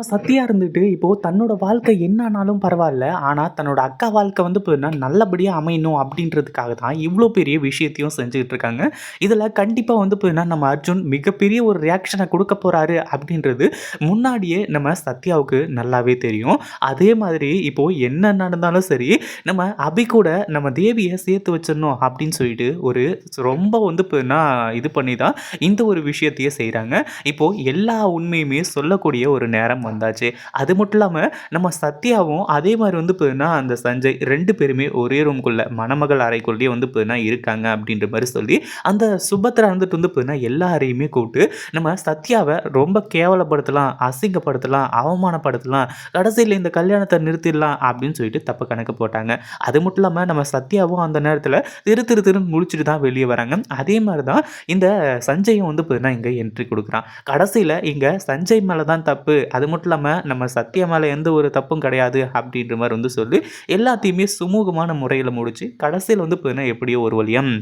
நம்ம சத்யா இருந்துட்டு இப்போ தன்னோட வாழ்க்கை என்ன ஆனாலும் பரவாயில்ல. ஆனால் தன்னோட அக்கா வாழ்க்கை வந்து பார்த்தீங்கன்னா, நல்லபடியாக அமையணும் அப்படின்றதுக்காக தான் இவ்வளோ பெரிய விஷயத்தையும் செஞ்சுக்கிட்டு இருக்காங்க. இதில் கண்டிப்பாக வந்து பார்த்தீங்கன்னா, நம்ம அர்ஜுன் மிகப்பெரிய ஒரு ரியாக்ஷனை கொடுக்க போகிறாரு அப்படின்றது முன்னாடியே நம்ம சத்யாவுக்கு நல்லாவே தெரியும். அதே மாதிரி இப்போது என்ன நடந்தாலும் சரி, நம்ம அபி கூட நம்ம தேவியை சேர்த்து வச்சிடணும் அப்படின்னு சொல்லிட்டு ஒரு ரொம்ப வந்து பார்த்தீங்கன்னா, இது பண்ணி தான் இந்த ஒரு விஷயத்தையே செய்கிறாங்க இப்போது எல்லா உண்மையுமே சொல்லக்கூடிய ஒரு நேரம் வந்தாச்சு. அது மட்டும் இல்லாமல் நம்ம சத்யாவும் அதே மாதிரி வந்து பார்த்தீங்கன்னா, அந்த சஞ்சய் ரெண்டு பேருமே ஒரே ரூம்குள்ளே மணமகள் அறைக்குள்ளேயே வந்து பார்த்தீங்கன்னா இருக்காங்க அப்படின்ற மாதிரி சொல்லி, அந்த சுபத்ரா வந்துட்டு வந்து பார்த்தீங்கன்னா எல்லாரையுமே கூப்பிட்டு நம்ம சத்யாவை ரொம்ப கேவலப்படுத்தலாம், அசிங்கப்படுத்தலாம், அவமானப்படுத்தலாம், கடைசியில் இந்த கல்யாணத்தை நிறுத்திடலாம் அப்படின்னு சொல்லிட்டு தப்பு கணக்கு போட்டாங்க. அது மட்டும் இல்லாமல் நம்ம சத்யாவும் அந்த நேரத்தில் திரு திரு திருன்னு முடிச்சுட்டு தான் வெளியே வராங்க. அதே மாதிரி தான் இந்த சஞ்சயும் வந்து பார்த்தீங்கன்னா இங்கே என்ட்ரி கொடுக்குறான் கடைசியில் இங்கே சஞ்சய் மேலே தான் தப்பு. அது மட்டும் இல்லாம நம்ம சத்யா மேலே எந்த ஒரு தப்பும் கிடையாது அப்படின்ற மாதிரி வந்து சொல்லி, எல்லாத்தையுமே சுமூகமான முறையில் முடிச்சு, கடைசியில் வந்து பார்த்தீங்கன்னா எப்படியோ ஒரு வழியம்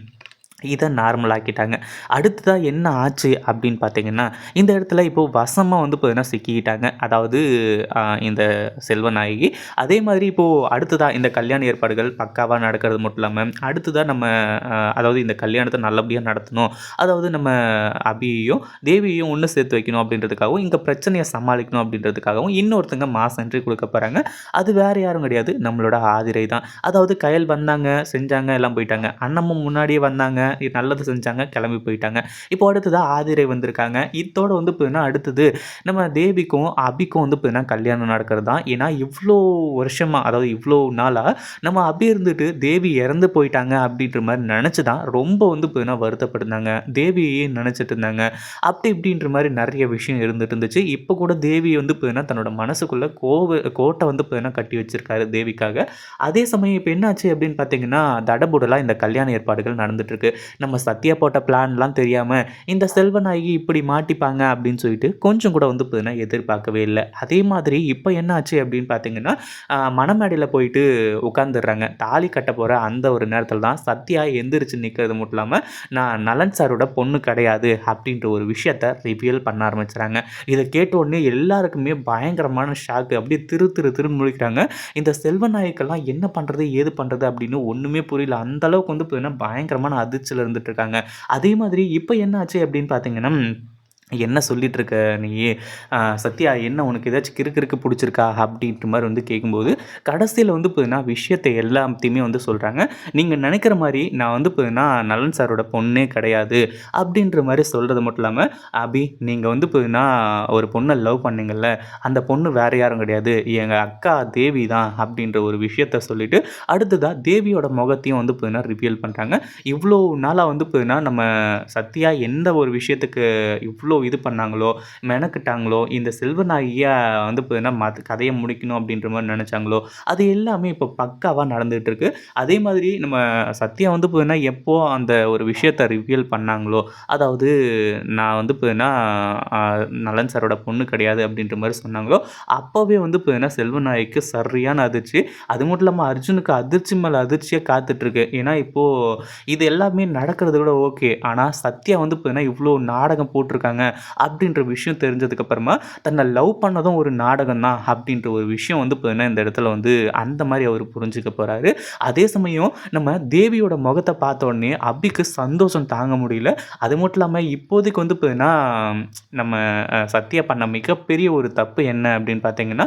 இதை நார்மலாக்கிட்டாங்க அடுத்ததாக என்ன ஆச்சு அப்படின்னு பார்த்தீங்கன்னா, இந்த இடத்துல இப்போது வசமாக வந்து பார்த்தீங்கன்னா சிக்கிக்கிட்டாங்க. அதாவது இந்த செல்வநாயகி. அதே மாதிரி இப்போது அடுத்ததாக இந்த கல்யாண ஏற்பாடுகள் பக்காவாக நடக்கிறது மட்டும் இல்லாமல் அடுத்ததாக நம்ம அதாவது இந்த கல்யாணத்தை நல்லபடியாக நடத்தணும். அதாவது நம்ம அபியையும், தேவியையும் ஒன்று சேர்த்து வைக்கணும் அப்படின்றதுக்காகவும், இங்கே பிரச்சனையை சமாளிக்கணும் அப்படின்றதுக்காகவும் இன்னொருத்தங்க மாஸ் என்ட்ரி கொடுக்க போகிறாங்க அது வேறு யாரும் கிடையாது. நம்மளோட ஆதிரை தான். அதாவது கயல் வந்தாங்க, செஞ்சாங்க, எல்லாம் போயிட்டாங்க. அண்ணமும் முன்னாடியே வந்தாங்க, நல்லது செஞ்சாங்க, கிளம்பி போயிட்டாங்க. இப்போ அடுத்ததா ஆதிரை வந்திருக்காங்க. இதோட வந்து பார்த்தீங்கன்னா, அடுத்தது நம்ம தேவிக்கும், அபிக்கும் வந்து பார்த்தீங்கன்னா கல்யாணம் நடக்கிறது தான். ஏன்னா, இவ்வளோ வருஷமாக அதாவது இவ்வளோ நாளாக நம்ம அபி இருந்துட்டு தேவி இறந்து போயிட்டாங்க அப்படின்ற மாதிரி நினச்சி தான் ரொம்ப வந்து பார்த்தீங்கன்னா வருத்தப்பட்டிருந்தாங்க தேவியே நினச்சிட்டு இருந்தாங்க. அப்படி இப்படின்ற மாதிரி நிறைய விஷயம் இருந்துட்டு இருந்துச்சு. இப்போ கூட தேவி வந்து பார்த்தீங்கன்னா, தன்னோட மனசுக்குள்ளே கோவ கோட்டை வந்து பார்த்தீங்கன்னா கட்டி வச்சிருக்காரு தேவிக்காக. அதே சமயம் இப்போ என்னாச்சு அப்படின்னு பார்த்தீங்கன்னா, தடபுடலாக இந்த கல்யாண ஏற்பாடுகள் நடந்துட்டுருக்கு நம்ம சத்யா போட்ட பிளான்லாம் தெரியாமல் இந்த செல்வநாயகி இப்படி மாட்டிப்பாங்க அப்படின்னு சொல்லிட்டு கொஞ்சம் கூட வந்து பார்த்தீங்கன்னா எதிர்பார்க்கவே இல்லை அதே மாதிரி இப்போ என்ன ஆச்சு அப்படின்னு பார்த்தீங்கன்னா, மணமேடையில் போயிட்டு உட்காந்துடுறாங்க தாலி கட்ட போகிற அந்த ஒரு நேரத்தில் தான் சத்யா எந்திரிச்சு நிற்கிறது மட்டும் இல்லாமல் நான் நலன் சாரோட பொண்ணு கிடையாது அப்படின்ற ஒரு விஷயத்த ரிவியல் பண்ண ஆரம்பிச்சுறாங்க. இதை கேட்ட உடனே எல்லாருக்குமே பயங்கரமான ஷாக்கு. அப்படியே திரு திரு திரு முழிக்கிறாங்க. இந்த செல்வநாயகிக்கெல்லாம் என்ன பண்ணுறது ஏது பண்ணுறது அப்படின்னு ஒன்றுமே புரியல. அந்த அளவுக்கு வந்து பார்த்தீங்கன்னா, பயங்கரமான அதிர்ச்சியில இருந்துட்டு இருக்காங்க. அதே மாதிரி இப்ப என்ன ஆச்சு அப்படின்னு பார்த்தீங்கன்னா, "என்ன சொல்லிட்டு இருக்க நீயி? சத்யா என்ன உனக்கு ஏதாச்சும் கிறுக்கிறுக்கு பிடிச்சிருக்கா அப்படின்ற மாதிரி வந்து கேட்கும்போது, கடைசியில் வந்து பார்த்தீங்கன்னா விஷயத்தை எல்லாத்தையுமே வந்து சொல்கிறாங்க நீங்கள் நினைக்கிற மாதிரி நான் வந்து பார்த்தீங்கன்னா, நலன் சாரோட பொண்ணே கிடையாது." அப்படின்ற மாதிரி சொல்கிறது மட்டும் இல்லாமல் "அபி நீங்கள் வந்து பார்த்தீங்கன்னா, ஒரு பொண்ணை லவ் பண்ணீங்கல்ல, அந்த பொண்ணு வேற யாரும் கிடையாது. எங்கள் அக்கா தேவி தான்." அப்படின்ற ஒரு விஷயத்த சொல்லிவிட்டு அடுத்ததாக தேவியோட முகத்தையும் வந்து பார்த்தீங்கன்னா ரிவியல் பண்ணுறாங்க இவ்வளோ நாளாக வந்து பார்த்தீங்கன்னா, நம்ம சத்யா எந்த ஒரு விஷயத்துக்கு இவ்வளோ இது பண்ணாங்களோ, மெனக்கிட்டாங்களோ, இந்த செல்வ நாயியாக வந்து பார்த்தீங்கன்னா மத் கதையை முடிக்கணும் அப்படின்ற மாதிரி நினச்சாங்களோ அது எல்லாமே இப்போ பக்காவாக நடந்துகிட்டு இருக்கு. அதே மாதிரி நம்ம சத்யா வந்து பார்த்தீங்கன்னா, எப்போ அந்த ஒரு விஷயத்த ரிவியல் பண்ணாங்களோ, அதாவது நான் வந்து பார்த்தீங்கன்னா, நலன் சாரோட பொண்ணு கிடையாது அப்படின்ற மாதிரி சொன்னாங்களோ, அப்போவே வந்து பார்த்தீங்கன்னா செல்வநாயகிக்கு சரியான அதிர்ச்சி. அது மட்டும் இல்லாமல் அர்ஜுனுக்கு அதிர்ச்சி மேலே அதிர்ச்சியாக காத்துட்ருக்கு ஏன்னா, இப்போது இது எல்லாமே நடக்கிறது கூட ஓகே. ஆனால் சத்யா வந்து பார்த்தீங்கன்னா, இவ்வளோ நாடகம் போட்டிருக்காங்க அப்படின்ற விஷயம் தெரிஞ்சதுக்கு அப்புறமா, லவ் பண்ணதும் ஒரு நாடகம் தான் அப்படின்ற ஒரு விஷயம் வந்து பார்த்தீங்கன்னா, இந்த இடத்துல வந்து அந்த மாதிரி அவர் புரிஞ்சுக்க போறாரு. அதே சமயம் நம்ம தேவியோட முகத்தை பார்த்த உடனே அபிக்கு சந்தோஷம் தாங்க முடியல. அது மட்டும் இல்லாமல் இப்போதைக்கு வந்து பார்த்தீங்கன்னா, நம்ம சத்யா பண்ண மிகப்பெரிய ஒரு தப்பு என்ன அப்படின்னு பார்த்தீங்கன்னா,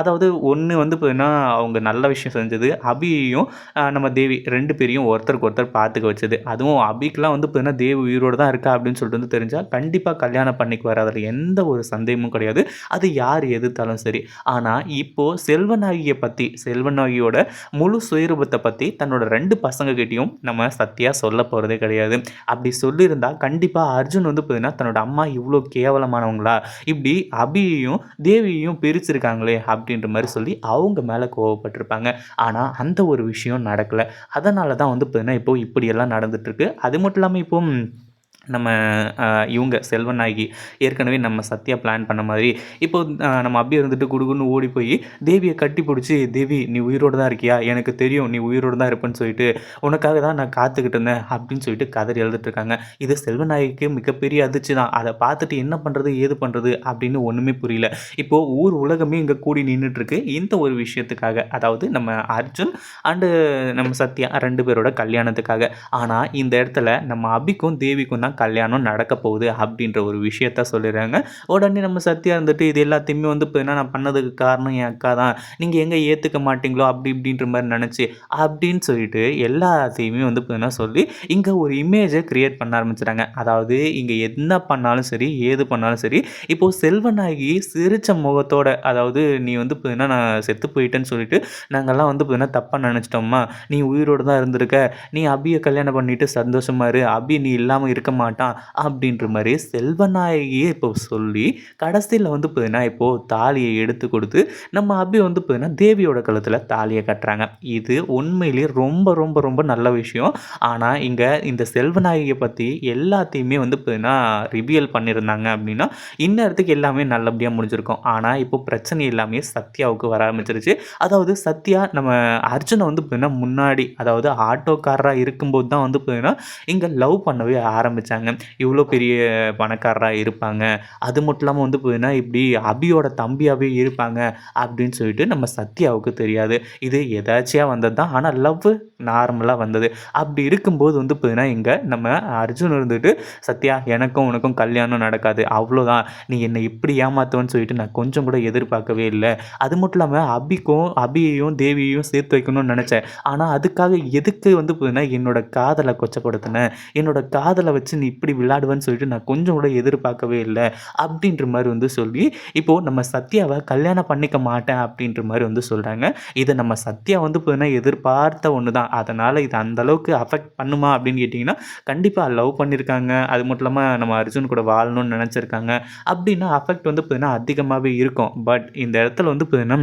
அதாவது ஒன்று வந்து பார்த்தீங்கன்னா, அவங்க நல்ல விஷயம் செஞ்சது. அபியையும், நம்ம தேவி ரெண்டு பேரையும் ஒருத்தருக்கு ஒருத்தர் பார்த்துக்க வச்சது. அதுவும் அபிக்குலாம் வந்து பார்த்தீங்கன்னா, தேவி உயிரோடு தான் இருக்கா அப்படின்னு சொல்லிட்டு வந்து தெரிஞ்சால் கண்டிப்பாக கல்யாணம் பண்ணிக்குவார் அதில் எந்த ஒரு சந்தேகமும் கிடையாது. அது யார் எதிர்த்தாலும் சரி. ஆனால் இப்போது செல்வநாயகியை பற்றி செல்வநாயகியோட முழு சுயரூபத்தை பற்றி தன்னோட ரெண்டு பசங்கக்கிட்டேயும் நம்ம சத்தியாக சொல்ல போகிறதே கிடையாது. அப்படி சொல்லியிருந்தால் கண்டிப்பாக அர்ஜுன் வந்து பார்த்தீங்கன்னா, தன்னோட அம்மா இவ்வளோ கேவலமானவங்களா? இப்படி அபியையும், தேவியையும் பிரிச்சிருக்காங்களே அப்படின்ற மாதிரி சொல்லி அவங்க மேலே கோவப்பட்டிருப்பாங்க ஆனால் அந்த ஒரு விஷயம் நடக்கலை அதனால தான் வந்து பார்த்தீங்கன்னா, இப்போ இப்படியெல்லாம் நடந்துகிட்ருக்கு அது மட்டும் இல்லாமல் இப்போ நம்ம இவங்க இவங்க செல்வநாயகி ஏற்கனவே நம்ம சத்யா பிளான் பண்ண மாதிரி, இப்போ நம்ம அபி இருந்துட்டு குடுகுன்னு ஓடி போய் தேவியை கட்டி பிடிச்சி "தேவி நீ உயிரோடு தான் இருக்கியா? எனக்கு தெரியும் நீ உயிரோடு தான் இருப்பேன்னு சொல்லிட்டு, உனக்காக தான் நான் காத்துக்கிட்டு இருந்தேன்." அப்படின்னு சொல்லிட்டு கதறி எழுதிட்டுருக்காங்க இது செல்வநாயகிக்கு மிகப்பெரிய அதிர்ச்சி தான். அதை பார்த்துட்டு என்ன பண்ணுறது ஏது பண்ணுறது அப்படின்னு ஒன்றுமே புரியல. இப்போது ஊர் உலகமே இங்கே கூடி நின்றுட்டுருக்கு இந்த ஒரு விஷயத்துக்காக. அதாவது நம்ம அர்ஜுன் அண்டு நம்ம சத்யா ரெண்டு பேரோட கல்யாணத்துக்காக. ஆனால் இந்த இடத்துல நம்ம அபிக்கும், தேவிக்கும் தான் கல்யாணம் நடக்க போகுது அப்படின்ற ஒரு விஷயத்த சொல்லிடுறாங்க. உடனே நம்ம சத்யா இருந்துட்டு, "இது எல்லாத்தையுமே வந்து பார்த்தீங்கன்னா, நான் பண்ணதுக்கு காரணம் என் அக்கா தான். நீங்கள் எங்கே ஏற்றுக்க மாட்டீங்களோ?" அப்படி இப்படின்ற மாதிரி நினச்சி அப்படின்னு சொல்லிட்டு எல்லாத்தையுமே வந்து பார்த்தீங்கன்னா சொல்லி, இங்கே ஒரு இமேஜை கிரியேட் பண்ண ஆரம்பிச்சுட்டாங்க. அதாவது இங்கே என்ன பண்ணாலும் சரி, ஏது பண்ணாலும் சரி, இப்போது செல்வநாயகி சிரித்த முகத்தோட, அதாவது "நீ வந்து பார்த்தீங்கன்னா, நான் செத்து போயிட்டேன்னு சொல்லிட்டு, நாங்கள்லாம் வந்து பார்த்தீங்கன்னா தப்பாக நினச்சிட்டோம்மா நீ உயிரோடு தான் இருந்திருக்க. நீ அபியை கல்யாணம் பண்ணிட்டு சந்தோஷமா இரு. அபி நீ இல்லாமல் இருக்க மாட்டான்." அப்படின்ற மாதிரி செல்வநாயகியே இப்போ சொல்லி, கடைசியில் வந்து பார்த்தீங்கன்னா, இப்போது தாலியை எடுத்து கொடுத்து நம்ம அபி வந்து பார்த்தீங்கன்னா, தேவியோட கழுத்தில் தாலியை கட்டுறாங்க. இது உண்மையிலேயே ரொம்ப, ரொம்ப, ரொம்ப நல்ல விஷயம். ஆனால் இங்கே இந்த செல்வநாயகியை பற்றி எல்லாத்தையுமே வந்து பார்த்தீங்கன்னா, ரிவியல் பண்ணியிருந்தாங்க அப்படின்னா, இந்நேரத்துக்கு எல்லாமே நல்லபடியாக முடிஞ்சிருக்கும். ஆனால் இப்போ பிரச்சனை எல்லாமே சத்யாவுக்கு வர ஆரம்பிச்சிருச்சு அதாவது சத்யா நம்ம அர்ஜுனை வந்து பார்த்தீங்கன்னா, முன்னாடி அதாவது ஆட்டோக்காரராக இருக்கும்போது தான் வந்து பார்த்தீங்கன்னா, இங்கே லவ் பண்ணவே ஆரம்பித்தாங்க நினச்சாங்க இவ்வளோ பெரிய பணக்காரராக இருப்பாங்க. அது மட்டும் இல்லாமல் வந்து பார்த்தீங்கன்னா, இப்படி அபியோட தம்பியாகவே இருப்பாங்க அப்படின்னு சொல்லிட்டு நம்ம சத்யாவுக்கு தெரியாது. இது எதாச்சியாக வந்தது தான். ஆனால் லவ் நார்மலாக வந்தது. அப்படி இருக்கும்போது வந்து பார்த்தீங்கன்னா, இங்கே நம்ம அர்ஜுன் இருந்துட்டு, "சத்யா எனக்கும் உனக்கும் கல்யாணம் நடக்காது. அவ்வளோதான். நீ என்னை இப்படி ஏமாத்துவன்னு சொல்லிட்டு நான் கொஞ்சம் கூட எதிர்பார்க்கவே இல்லை அது மட்டும் இல்லாமல் அபிக்கும் அபியையும், தேவியையும் சேர்த்து வைக்கணும்னு நினச்சேன் ஆனால் அதுக்காக எதுக்கு வந்து பார்த்தீங்கன்னா, என்னோட காதலை கொச்சப்படுத்தினேன் என்னோட காதலை வச்சு நீ இப்படி விளையாடுவேன்னு சொல்லிட்டு நான் கொஞ்சம் கூட எதிர்பார்க்கவே இல்லை அப்படின்ற மாதிரி வந்து சொல்லி, இப்போ நம்ம சத்யாவை கல்யாணம் பண்ணிக்க மாட்டேன் அப்படின்ற மாதிரி வந்து சொல்கிறாங்க இதை நம்ம சத்யா வந்து பார்த்தீங்கன்னா, எதிர்பார்த்த ஒன்று தான். அதனால் இது அந்த அளவுக்கு அஃபெக்ட் பண்ணுமா அப்படின்னு கேட்டிங்கன்னா கண்டிப்பாக லவ் பண்ணியிருக்காங்க. அது மட்டும் இல்லாமல் நம்ம அர்ஜுன் கூட வாழணும்னு நினச்சிருக்காங்க அப்படின்னா அஃபெக்ட் வந்து பார்த்தீங்கன்னா, அதிகமாகவே இருக்கும். பட் இந்த இடத்துல வந்து பார்த்தீங்கன்னா,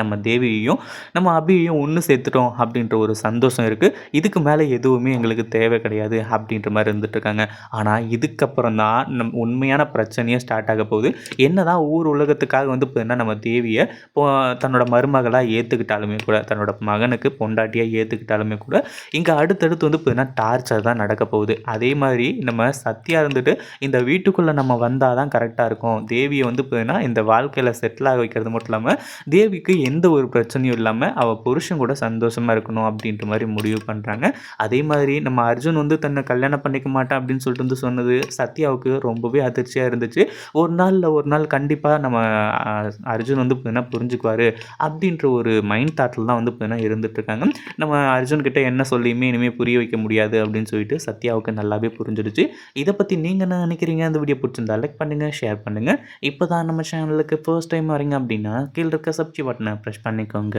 நம்ம தேவியையும், நம்ம அபியையும் ஒன்று சேர்த்துட்டோம் அப்படின்ற ஒரு சந்தோஷம் இருக்குது இதுக்கு மேலே எதுவுமே எங்களுக்கு தேவை கிடையாது அப்படின்ற மாதிரி இருந்துட்டுருக்காங்க. ஆனால் இதுக்கப்புறம் தான் நம் உண்மையான பிரச்சனையே ஸ்டார்ட் ஆக போகுது. என்ன தான் ஊர் உலகத்துக்காக வந்து பார்த்தீங்கன்னா, நம்ம தேவியை இப்போ தன்னோட மருமகளாக ஏற்றுக்கிட்டாலுமே கூட, தன்னோட மகனுக்கு பொண்டாட்டியாக ஏற்றுக்கிட்டாலுமே கூட, இங்கே அடுத்தடுத்து வந்து பார்த்தீங்கன்னா, டார்ச்சர் தான் நடக்க போகுது. அதே மாதிரி நம்ம சத்தியாக இருந்துட்டு, இந்த வீட்டுக்குள்ளே நம்ம வந்தால் தான் கரெக்டாக இருக்கும். தேவியை வந்து பார்த்தீங்கன்னா, இந்த வாழ்க்கையில் செட்டில் ஆக வைக்கிறது மட்டும் இல்லாமல் தேவிக்கு எந்த ஒரு பிரச்சனையும் இல்லாமல் அவள் புருஷன் கூட சந்தோஷமா இருக்கணும் அப்படின்ற மாதிரி முடிவு பண்ணுறாங்க அதே மாதிரி நம்ம அர்ஜுன் வந்து தன்னை கல்யாணம் பண்ணிக்க மாட்டான் அப்படின்னு சொல்லிட்டு வந்து சொன்னது, சத்யாவுக்கு ரொம்பவே அதிர்ச்சியாக இருந்துச்சு. ஒரு நாளில் ஒரு நாள் கண்டிப்பாக நம்ம அ அர்ஜுன் வந்து பார்த்தீங்கன்னா புரிஞ்சுக்குவாரு. அப்படின்ற ஒரு மைண்ட் தாட்டில் தான் வந்து பார்த்தீங்கன்னா இருந்துட்டுருக்காங்க. நம்ம அர்ஜுன் கிட்டே என்ன சொல்லியுமே இனிமேல் புரிய வைக்க முடியாது அப்படின்னு சொல்லிட்டு சத்யாவுக்கு நல்லாவே புரிஞ்சிடுச்சு. இதை பற்றி நீங்கள் என்ன நினைக்கிறீங்க அந்த வீடியோ பிடிச்சிருந்தா லைக் பண்ணுங்கள் ஷேர் பண்ணுங்கள் இப்போ தான் நம்ம சேனலுக்கு ஃபர்ஸ்ட் டைம் வரீங்க அப்படின்னா, கீழே இருக்க சப்ஸ்கிரைப் பட்டனை பிரஸ் பண்ணிக்கோங்க.